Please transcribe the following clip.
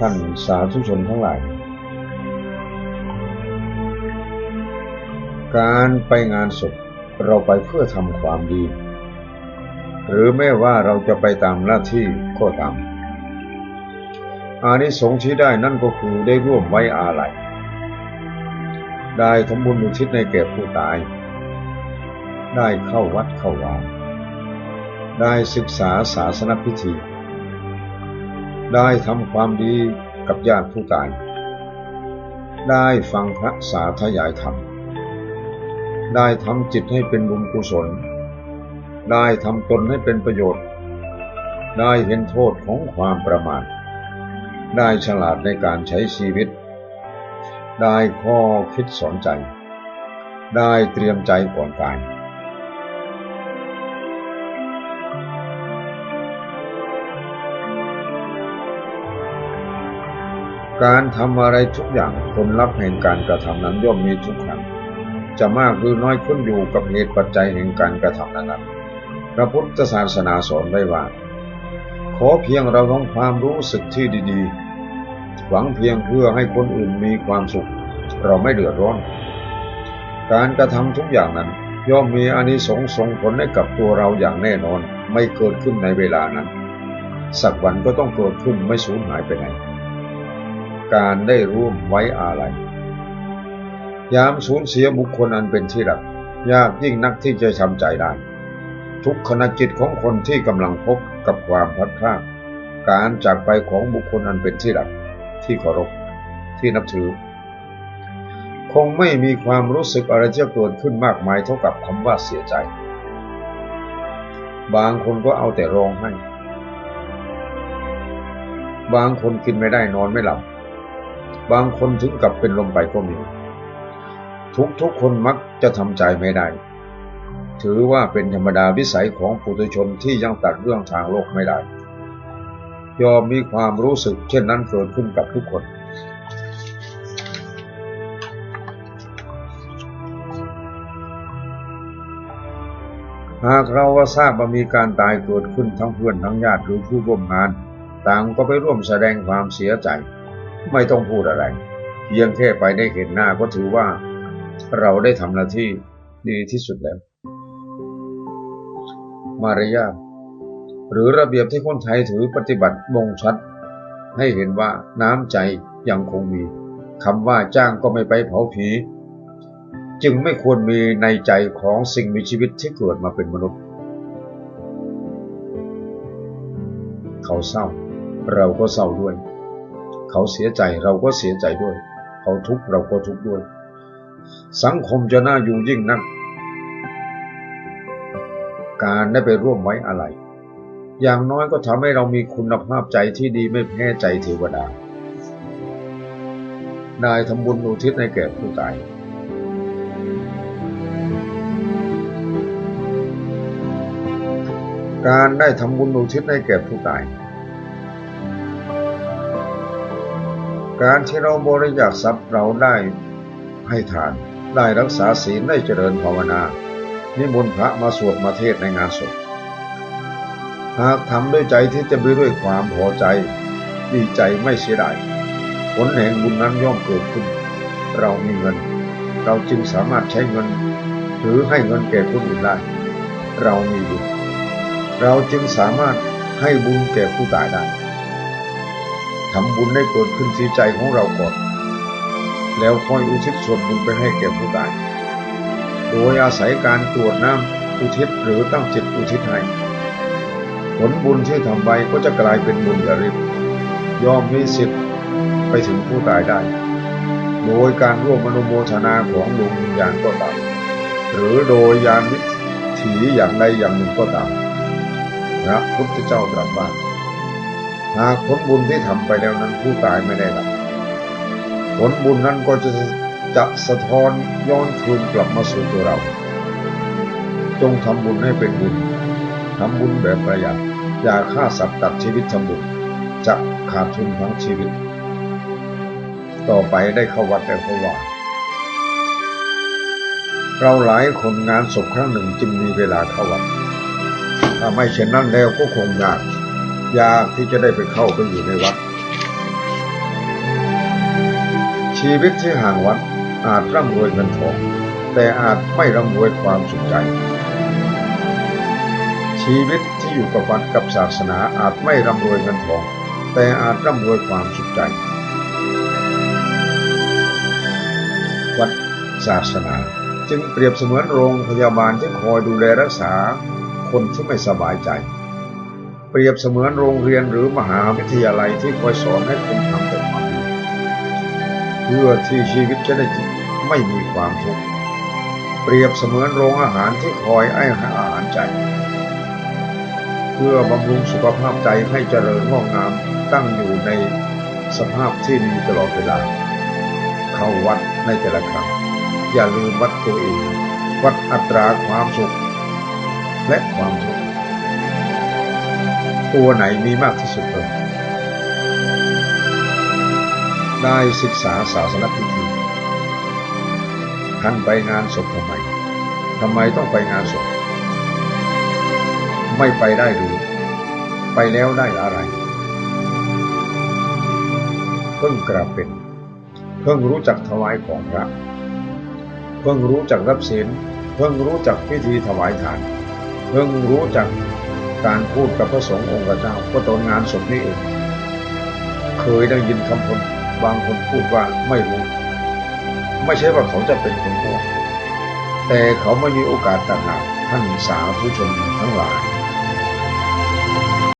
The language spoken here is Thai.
ท่านสาธุชนทั้งหลาย การไปงานศพเราไปเพื่อทำความดี หรือแม้ว่าเราจะไปตามหน้าที่ก็ตามอานิสงส์ที่ได้นั่นก็คือได้ร่วมไว้อาลัยได้ทำบุญอุทิศในแก่ผู้ตาย ได้เข้าวัดเข้าวาได้ศึกษาศาสนพิธี ได้ทำความดีกับญาติผู้ตาย ได้ฟังพระสาธยายธรรม ได้ทำจิตให้เป็นบุญกุศล ได้ทำตนให้เป็นประโยชน์ ได้เห็นโทษของความประมาท ได้ฉลาดในการใช้ชีวิต ได้ข้อคิดสอนใจ ได้เตรียมใจก่อนตาย การทำอะไรทุกอย่างผลลัพธ์แห่งการกระทำนั้นย่อมมีทุกครั้งจะมากหรือน้อยขึ้นอยู่กับเหตุปัจจัยแห่งการกระทำนั้นพระพุทธศาสนาสอนไว้ว่า ขอเพียงเราทำความรู้สึกที่ดีๆ หวังเพียงเพื่อให้คนอื่นมีความสุข เราไม่เดือดร้อน การกระทำทุกอย่างนั้น ย่อมมีอานิสงส์ส่งผลให้กับตัวเราอย่างแน่นอน ไม่เกิดขึ้นในเวลานั้น สักวันก็ต้องเกิดขึ้นไม่สูญหายไปไหน การได้ร่วมไว้อาลัยยามสูญเสียบุคคลอันเป็นที่รัก ยากยิ่งนักที่จะทำใจได้ ทุกขณะจิตของคนที่กำลังพบกับความพัดพลาดการจากไปของบุคคลอันเป็นที่รัก ที่เคารพที่นับถือ คงไม่มีความรู้สึกอะไรจะเกิดขึ้นมากมายเท่ากับคำว่าเสียใจ บางคนก็เอาแต่ร้องไห้บางคนกินไม่ได้นอนไม่หลับ บางคนถึงกับเป็นลมไปก็มี ทุกทุกคนมักจะทำใจไม่ได้ ถือว่าเป็นธรรมดาวิสัยของปุถุชนที่ยังตัดเรื่องทางโลกไม่ได้ ยอมมีความรู้สึกเช่นนั้นเกิดขึ้นกับทุกคนหากเราว่าทราบว่ามีการตายเกิดขึ้นทั้งเพื่อนทั้งญาติหรือผู้ร่วมงาน ต่างก็ไปร่วมแสดงความเสียใจ ไม่ต้องพูดอะไรเพียงแค่ไปได้เห็นหน้าก็ถือว่าเราได้ทำหน้าที่ดีที่สุดแล้ว มารยาทหรือระเบียบที่คนไทยถือปฏิบัติบ่งชัด ให้เห็นว่าน้ำใจยังคงมีคำว่าจ้างก็ไม่ไปเผาผี จึงไม่ควรมีในใจของสิ่งมีชีวิตที่เกิดมาเป็นมนุษย์ เขาเศร้า เราก็เศร้าด้วย เขาเสียใจเราก็เสียใจด้วย เขาทุกข์เราก็ทุกข์ด้วย สังคมจะน่าอยู่ยิ่งนัก การได้ไปร่วมไว้อะไร อย่างน้อยก็ทำให้เรามีคุณภาพใจที่ดีไม่แพ้ใจเทวดา ได้ทำบุญอุทิศให้แก่ผู้ตายการได้ทำบุญอุทิศให้แก่ผู้ตาย การที่เราบริจาคทรัพย์เราได้ให้ทาน ได้รักษาศีลได้เจริญภาวนา นิมนต์พระมาสวดมาเทศในงานศพหากทำด้วยใจที่จะไปด้วยความพอใจ ดีใจไม่เสียดายผลแห่งบุญนั้นย่อมเกิดขึ้น เรามีเงิน เราจึงสามารถใช้เงิน หรือให้เงินแก่ผู้อื่นได้ เรามีบุญเราจึงสามารถให้บุญแก่ผู้ตายได้ ทำบุญให้เกิดขึ้นที่ใจของเราก่อน แล้วค่อยอุทิศส่วนบุญไปให้แก่ผู้ตาย โดยอาศัยการตรวจน้ำอุทิศหรือตั้งจิตอุทิศให้ผลบุญที่ทำไปก็จะกลายเป็นบุญยริบยอมมีสิทธิ์ไปถึงผู้ตายได้ โดยการร่วมมนุโมทนาของดวงวิญญาณก็ตาม หรือโดยยานวิถีอย่างใดอย่างหนึ่งก็ตามพระพุทธเจ้าตรัสว่า หากผลบุญที่ทำไปแล้วนั้นผู้ตายไม่ได้รับผลบุญนั้นก็จะจะสะท้อนย้อนคืนกลับมาสู่ตัวเรา จงทำบุญให้เป็นบุญทำบุญแบบประหยัดอย่าฆ่าสัตว์ตัดชีวิตทำบุญจะขาดทุนทั้งชีวิต ต่อไปได้เข้าวัดแต่เขาว่าเราหลายคนงานศพครั้งหนึ่งจึงมีเวลาเข้าวัด ถ้าไม่เช่นนั้นแล้วก็คงยาก ยากที่จะได้ไปเข้าไปอยู่ในวัด ชีวิตที่ห่างวัดอาจร่ำรวยเงินทอง แต่อาจไม่ร่ำรวยความสุขใจ ชีวิตที่อยู่กับวัดกับศาสนาอาจไม่ร่ำรวยเงินทอง แต่อาจร่ำรวยความสุขใจ วัดศาสนาจึงเปรียบเสมือนโรงพยาบาลที่คอยดูแลรักษาคนที่ไม่สบายใจ เปรียบเสมือนโรงเรียนหรือมหาวิทยาลัยที่คอยสอนให้คนทำแต่ความดีเพื่อที่ชีวิตจะได้ไม่มีความทุกข์เปรียบเสมือนโรงอาหารที่คอยให้อาหารใจ เพื่อบำรุงสุขภาพใจให้เจริญงอกงามตั้งอยู่ในสภาพที่ดีตลอดเวลา เข้าวัดในแต่ละครั้งอย่าลืมวัดตัวเอง วัดอัตราความสุข และความทุกข์ ตัวไหนมีมากที่สุดเลยได้ศึกษาศาสนพิธีท่านไปงานศพทำไมทำไมต้องไปงานศพ ไม่ไปได้หรือไปแล้วได้อะไร เพิ่งกระเป็น เพิ่งรู้จักถวายของพระ เพิ่งรู้จักรับศีล เพิ่งรู้จักพิธีถวายทาน เพิ่งรู้จัก การพูดกับพระสงฆ์องค์กระเจ้าก็ตอนงานศพนี่เองเคยได้ยินคำคนบางคนพูดว่าไม่รู้ไม่ใช่ว่าเขาจะเป็นคนโง่แต่เขาไม่มีโอกาสต่างหากท่านสาธุชนทั้งหลาย